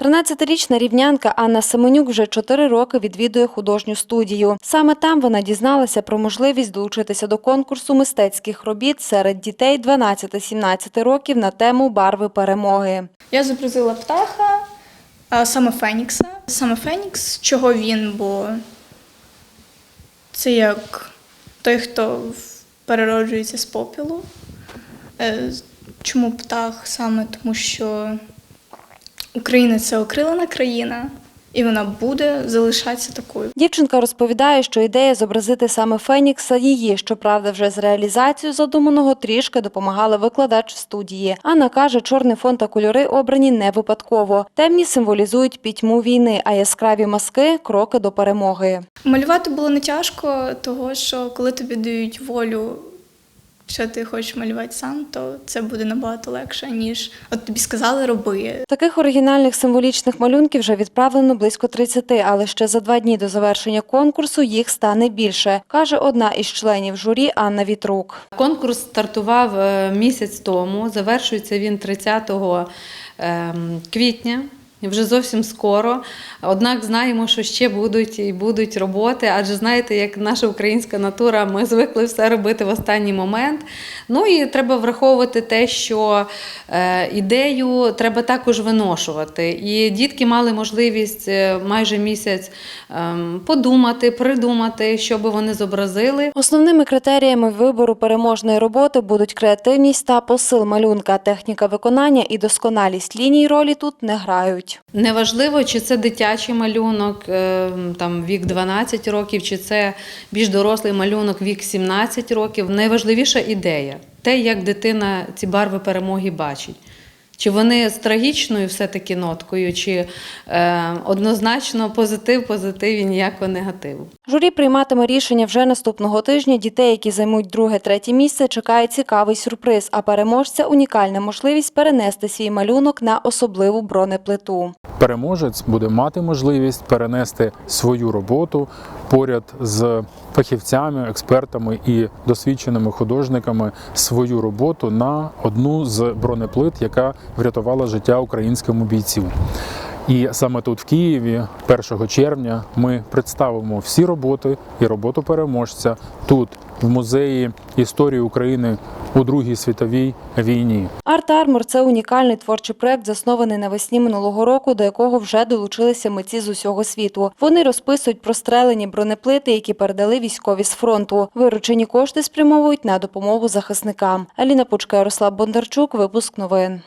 13-річна рівнянка Анна Семенюк вже 4 роки відвідує художню студію. Саме там вона дізналася про можливість долучитися до конкурсу мистецьких робіт серед дітей 12-17 років на тему барви перемоги. Я зобразила птаха, саме Фенікса. Саме Фенікс, чого він, бо це як той, хто перероджується з попілу. Е, Чому птах? Саме тому, що Україна це окрилена країна, і вона буде залишатися такою. Дівчинка розповідає, що ідея зобразити саме Фенікса її, щоправда, вже з реалізацією задуманого трішки допомагала викладач студії. Анна каже, чорний фон та кольори обрані не випадково. Темні символізують пітьму війни, а яскраві маски кроки до перемоги. Малювати було не тяжко, того що коли тобі дають волю, що ти хочеш малювати сам, то це буде набагато легше, ніж от тобі сказали роби. Таких оригінальних символічних малюнків вже відправлено близько 30, але ще за два дні до завершення конкурсу їх стане більше, каже одна із членів журі Анна Вітрук. Конкурс стартував е, місяць тому. Завершується він 30 ем, квітня. Вже зовсім скоро. Однак знаємо, що ще будуть і будуть роботи, адже знаєте, як наша українська натура, ми звикли все робити в останній момент. Ну і треба враховувати те, що е, ідею треба також виношувати. І дітки мали можливість е, майже місяць ем, подумати, придумати, що би вони зобразили. Основними критеріями вибору переможної роботи будуть креативність та посил малюнка, техніка виконання і досконалість ліній ролі тут не грають. Неважливо, чи це дитячий малюнок, е, там вік 12 років, чи це більш дорослий малюнок вік 17 років. Найважливіша ідея те, як дитина ці барви перемоги бачить. Чи вони з трагічною все-таки ноткою, чи е, однозначно позитив, позитив і ніякого негативу. Журі прийматиме рішення вже наступного тижня. Дітей, які займуть друге-третє місце, чекає цікавий сюрприз, а переможця унікальна можливість перенести свій малюнок на особливу бронеплиту. переможець буде мати можливість перенести свою роботу поряд з фахівцями, експертами і досвідченими художниками свою роботу на одну з бронеплит, яка врятувала життя українському бійцю. І саме тут, в Києві, 1 червня, ми представимо всі роботи і роботу переможця тут, в музеї історії України у Другій світовій війні. Арт Армор це унікальний творчий проект, заснований навесні минулого року, до якого вже долучилися митці з усього світу. Вони розписують прострелені бронеплити, які передали військові з фронту. Виручені кошти спрямовують на допомогу захисникам. Аліна Пучка, Ярослав Бондарчук. Випуск новин.